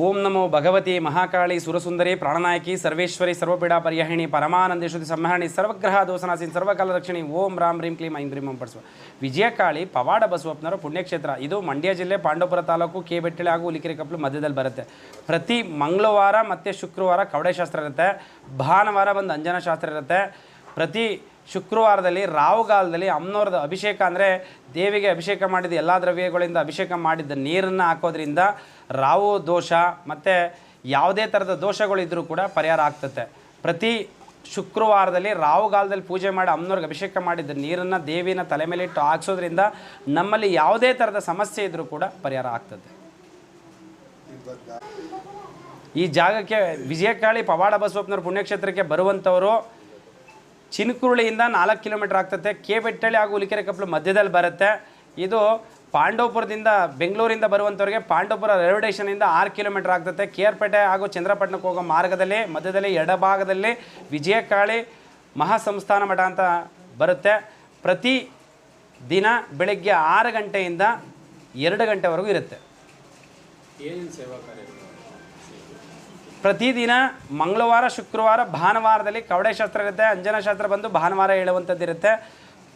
ಓಂ ನಮೋ ಭಗವತಿ ಮಹಾಕಾಳಿ ಸುರಸುಂದರಿ ಪ್ರಾಣನಾಯಕಿ ಸರ್ವೇಶ್ವರಿ ಸರ್ವಪೀಡಾ ಪರಿಯಹಿಣಿ ಪರಮಾನಂದೇಶ್ವರಿ ಸಂಹರಣಿ ಸರ್ವಗ್ರಹ ದೋಸನಾಸಿನ ಸರ್ವಕಾಲ ರಕ್ಷಣಿ ಓಂ ರಾಮ್ ರೀಂ ಕ್ಲೀಂ ಐಂ ರೀಂ ವಿಜಯಕಾಳಿ ಪವಾಡ ಬಸವಪ್ಪನವರ ಪುಣ್ಯಕ್ಷೇತ್ರ. ಇದು ಮಂಡ್ಯ ಜಿಲ್ಲೆ ಪಾಂಡವಪುರ ತಾಲೂಕು ಕೆ ಬೆಟ್ಟಳೆ ಹಾಗೂ ಉಲಿಕೆರೆ ಕಪ್ಪಲು ಮಧ್ಯದಲ್ಲಿ ಬರುತ್ತೆ. ಪ್ರತಿ ಮಂಗಳವಾರ ಮತ್ತು ಶುಕ್ರವಾರ ಕವಡೆ ಶಾಸ್ತ್ರ ಇರುತ್ತೆ. ಭಾನುವಾರ ಬಂದು ಅಂಜನಾ ಶಾಸ್ತ್ರ ಇರುತ್ತೆ. ಪ್ರತಿ ಶುಕ್ರವಾರದಲ್ಲಿ, ರಾಹುಗಾಲದಲ್ಲಿ ಅಮ್ಮನವ್ರದ್ದು ಅಭಿಷೇಕ ಅಂದರೆ ದೇವಿಗೆ ಅಭಿಷೇಕ ಮಾಡಿದ ಎಲ್ಲ ದ್ರವ್ಯಗಳಿಂದ ಅಭಿಷೇಕ ಮಾಡಿದ್ದ ನೀರನ್ನು ಹಾಕೋದ್ರಿಂದ ರಾಹು ದೋಷ ಮತ್ತು ಯಾವುದೇ ಥರದ ದೋಷಗಳಿದ್ದರೂ ಕೂಡ ಪರಿಹಾರ ಆಗ್ತತೆ. ಪ್ರತಿ ಶುಕ್ರವಾರದಲ್ಲಿ, ರಾಹುಗಾಲದಲ್ಲಿ ಪೂಜೆ ಮಾಡಿ ಅಮ್ಮನವ್ರಿಗೆ ಅಭಿಷೇಕ ಮಾಡಿದ್ದ ನೀರನ್ನು ದೇವಿನ ತಲೆ ಮೇಲೆ ಇಟ್ಟು ಹಾಕ್ಸೋದ್ರಿಂದ ನಮ್ಮಲ್ಲಿ ಯಾವುದೇ ಥರದ ಸಮಸ್ಯೆ ಇದ್ದರೂ ಕೂಡ ಪರಿಹಾರ ಆಗ್ತದೆ ಈ ಜಾಗಕ್ಕೆ ವಿಜಯಕಾಳಿ ಪವಾಡ ಬಸವಪ್ಪನವ್ರ ಪುಣ್ಯಕ್ಷೇತ್ರಕ್ಕೆ ಬರುವಂಥವರು ಚಿನ್ಕುರುಳಿಯಿಂದ ನಾಲ್ಕು ಕಿಲೋಮೀಟರ್ ಆಗ್ತದೆ ಕೆ ಬೆಟ್ಟಳ್ಳಿ ಹಾಗೂ ಹುಲಿಕೆರೆ ಕಪ್ಪಲು ಮಧ್ಯದಲ್ಲಿ ಬರುತ್ತೆ. ಇದು ಪಾಂಡವಪುರದಿಂದ ಬೆಂಗಳೂರಿಂದ ಬರುವಂಥವ್ರಿಗೆ ಪಾಂಡವಪುರ ರೈಲ್ವೆ ಸ್ಟೇಷನಿಂದ ಆರು ಕಿಲೋಮೀಟರ್ ಆಗ್ತದೆ ಕೆ ಆರ್ ಪೇಟೆ ಹಾಗೂ ಚಂದ್ರಪಟ್ಟಣಕ್ಕೆ ಹೋಗೋ ಮಾರ್ಗದಲ್ಲಿ, ಮಧ್ಯದಲ್ಲಿ, ಎಡಭಾಗದಲ್ಲಿ ವಿಜಯಕಾಳಿ ಮಹಾಸಂಸ್ಥಾನ ಮಠ ಅಂತ ಬರುತ್ತೆ. ಪ್ರತಿ ದಿನ ಬೆಳಗ್ಗೆ ಆರು ಗಂಟೆಯಿಂದ ಎರಡು ಗಂಟೆವರೆಗೂ ಇರುತ್ತೆ. ಪ್ರತಿದಿನ ಮಂಗಳವಾರ, ಶುಕ್ರವಾರ, ಭಾನುವಾರದಲ್ಲಿ ಕವಡೆ ಶಾಸ್ತ್ರ ಇರುತ್ತೆ, ಅಂಜನ ಶಾಸ್ತ್ರ ಬಂದು ಭಾನುವಾರ ಹೇಳುವಂಥದ್ದು ಇರುತ್ತೆ.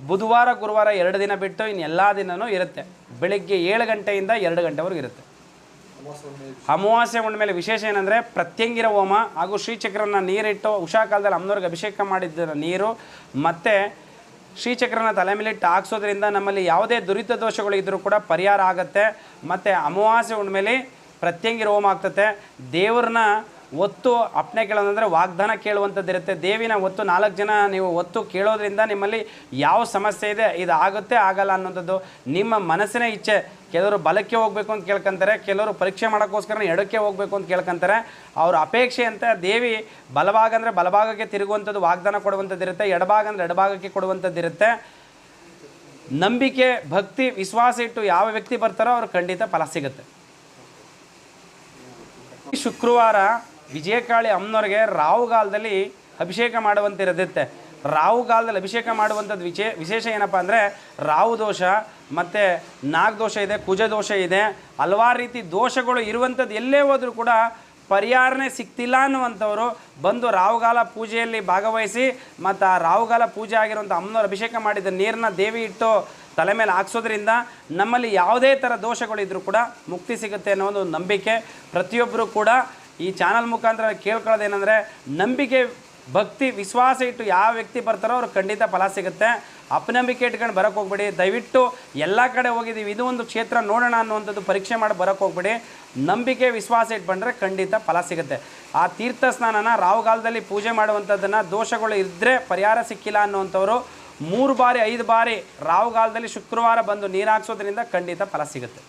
ಬುಧವಾರ, ಗುರುವಾರ ಎರಡು ದಿನ ಬಿಟ್ಟು ಇನ್ನು ಎಲ್ಲ ದಿನವೂ ಇರುತ್ತೆ. ಬೆಳಿಗ್ಗೆ ಏಳು ಗಂಟೆಯಿಂದ ಎರಡು ಗಂಟೆವರೆಗೂ ಇರುತ್ತೆ. ಅಮಾವಾಸ್ಯೆ ಮೇಲೆ ವಿಶೇಷ ಏನಂದರೆ ಪ್ರತ್ಯಂಗಿರ ಹೋಮ ಹಾಗೂ ಶ್ರೀಚಕ್ರನ ನೀರಿಟ್ಟು ಉಷಾ ಕಾಲದಲ್ಲಿ ಅಮ್ಮನವ್ರಿಗೆ ಅಭಿಷೇಕ ಮಾಡಿದ್ದ ನೀರು. ಮತ್ತು ಶ್ರೀಚಕ್ರನ ತಲೆ ಮೇಲೆ ಹಾಕ್ಸೋದ್ರಿಂದ ನಮ್ಮಲ್ಲಿ ಯಾವುದೇ ದುರಿತ ದೋಷಗಳು ಇದ್ದರೂ ಕೂಡ ಪರಿಹಾರ ಆಗುತ್ತೆ. ಮತ್ತು ಅಮಾವಾಸ್ಯೆ ಉಂಡ್ಮೇಲೆ ಪ್ರತ್ಯಂಗಿರ ಹೋಮ ಆಗ್ತತೆ. ದೇವ್ರನ್ನ ಒತ್ತು ಅಪ್ಪಣೆ ಕೇಳೋದಂದರೆ ವಾಗ್ದಾನ ಕೇಳುವಂಥದ್ದಿರುತ್ತೆ ದೇವಿನ ಒತ್ತು ನಾಲ್ಕು ಜನ ನೀವು ಒತ್ತು ಕೇಳೋದ್ರಿಂದ ನಿಮ್ಮಲ್ಲಿ ಯಾವ ಸಮಸ್ಯೆ ಇದೆ, ಇದು ಆಗುತ್ತೆ, ಆಗಲ್ಲ ಅನ್ನೋಂಥದ್ದು ನಿಮ್ಮ ಮನಸ್ಸಿನ ಇಚ್ಛೆ. ಕೆಲವರು ಬಲಕ್ಕೆ ಹೋಗಬೇಕು ಅಂತ ಕೇಳ್ಕೊಂತಾರೆ, ಕೆಲವರು ಪರೀಕ್ಷೆ ಮಾಡೋಕ್ಕೋಸ್ಕರ ಎಡಕ್ಕೆ ಹೋಗಬೇಕು ಅಂತ ಕೇಳ್ಕೊಂತಾರೆ. ಅವ್ರ ಅಪೇಕ್ಷೆ ಅಂತ ದೇವಿ ಬಲಭಾಗ ಅಂದರೆ ಬಲಭಾಗಕ್ಕೆ ತಿರುಗುವಂಥದ್ದು, ವಾಗ್ದಾನ ಕೊಡುವಂಥದ್ದಿರುತ್ತೆ ಎಡಭಾಗ ಅಂದರೆ ಎಡಭಾಗಕ್ಕೆ ಕೊಡುವಂಥದ್ದಿರುತ್ತೆ ನಂಬಿಕೆ, ಭಕ್ತಿ, ವಿಶ್ವಾಸ ಇಟ್ಟು ಯಾವ ವ್ಯಕ್ತಿ ಬರ್ತಾರೋ ಅವ್ರು ಖಂಡಿತ ಫಲ ಸಿಗುತ್ತೆ. ಶುಕ್ರವಾರ ವಿಜಯಕಾಳಿ ಅಮ್ಮನವ್ರಿಗೆ ರಾಹುಗಾಲದಲ್ಲಿ ಅಭಿಷೇಕ ಮಾಡುವಂತಿರದಿತ್ತೆ. ರಾಹುಗಾಲದಲ್ಲಿ ಅಭಿಷೇಕ ಮಾಡುವಂಥದ್ದು ವಿಶೇ ವಿಶೇಷ ಏನಪ್ಪ ಅಂದರೆ ರಾಹು ದೋಷ ಮತ್ತು ನಾಗದೋಷ ಇದೆ, ಕುಜ ದೋಷ ಇದೆ, ಹಲವಾರು ರೀತಿ ದೋಷಗಳು ಇರುವಂಥದ್ದು ಎಲ್ಲೇ ಹೋದರೂ ಕೂಡ ಪರಿಹಾರನೇ ಸಿಗ್ತಿಲ್ಲ ಅನ್ನುವಂಥವ್ರು ಬಂದು ರಾಹುಗಾಲ ಪೂಜೆಯಲ್ಲಿ ಭಾಗವಹಿಸಿ ಮತ್ತು ಆ ರಾಹುಗಾಲ ಪೂಜೆ ಆಗಿರುವಂಥ ಅಮ್ಮನವ್ರು ಅಭಿಷೇಕ ಮಾಡಿದ ನೀರನ್ನ ದೇವಿ ಇಟ್ಟು ತಲೆ ಮೇಲೆ ಹಾಕ್ಸೋದ್ರಿಂದ ನಮ್ಮಲ್ಲಿ ಯಾವುದೇ ಥರ ದೋಷಗಳಿದ್ರೂ ಕೂಡ ಮುಕ್ತಿ ಸಿಗುತ್ತೆ ಅನ್ನೋ ಒಂದು ನಂಬಿಕೆ ಪ್ರತಿಯೊಬ್ಬರು ಕೂಡ ಈ ಚಾನಲ್ ಮುಖಾಂತರ ಕೇಳ್ಕೊಳ್ಳೋದೇನೆಂದರೆ ನಂಬಿಕೆ, ಭಕ್ತಿ, ವಿಶ್ವಾಸ ಇಟ್ಟು ಯಾವ ವ್ಯಕ್ತಿ ಬರ್ತಾರೋ ಅವ್ರು ಖಂಡಿತ ಫಲ ಸಿಗುತ್ತೆ. ಅಪನಂಬಿಕೆ ಇಟ್ಕೊಂಡು ಬರೋಕ್ಕೆ ಹೋಗ್ಬೇಡಿ. ದಯವಿಟ್ಟು ಎಲ್ಲ ಕಡೆ ಹೋಗಿದ್ದೀವಿ. ಇದು ಒಂದು ಕ್ಷೇತ್ರ ನೋಡೋಣ ಅನ್ನುವಂಥದ್ದು ಪರೀಕ್ಷೆ ಮಾಡಿ ಬರೋಕ್ಕೆ ಹೋಗ್ಬೇಡಿ. ನಂಬಿಕೆ, ವಿಶ್ವಾಸ ಇಟ್ಟು ಬಂದರೆ ಖಂಡಿತ ಫಲ ಸಿಗುತ್ತೆ. ಆ ತೀರ್ಥ ಸ್ನಾನನ ರಾಹುಗಾಲದಲ್ಲಿ ಪೂಜೆ ಮಾಡುವಂಥದ್ದನ್ನು ದೋಷಗಳು ಇದ್ದರೆ ಪರಿಹಾರ ಸಿಕ್ಕಿಲ್ಲ ಅನ್ನುವಂಥವ್ರು ಮೂರು ಬಾರಿ, ಐದು ಬಾರಿ ರಾಹುಗಾಲದಲ್ಲಿ ಶುಕ್ರವಾರ ಬಂದು ನೀರು ಹಾಕ್ಸೋದ್ರಿಂದ ಖಂಡಿತ ಫಲ ಸಿಗುತ್ತೆ.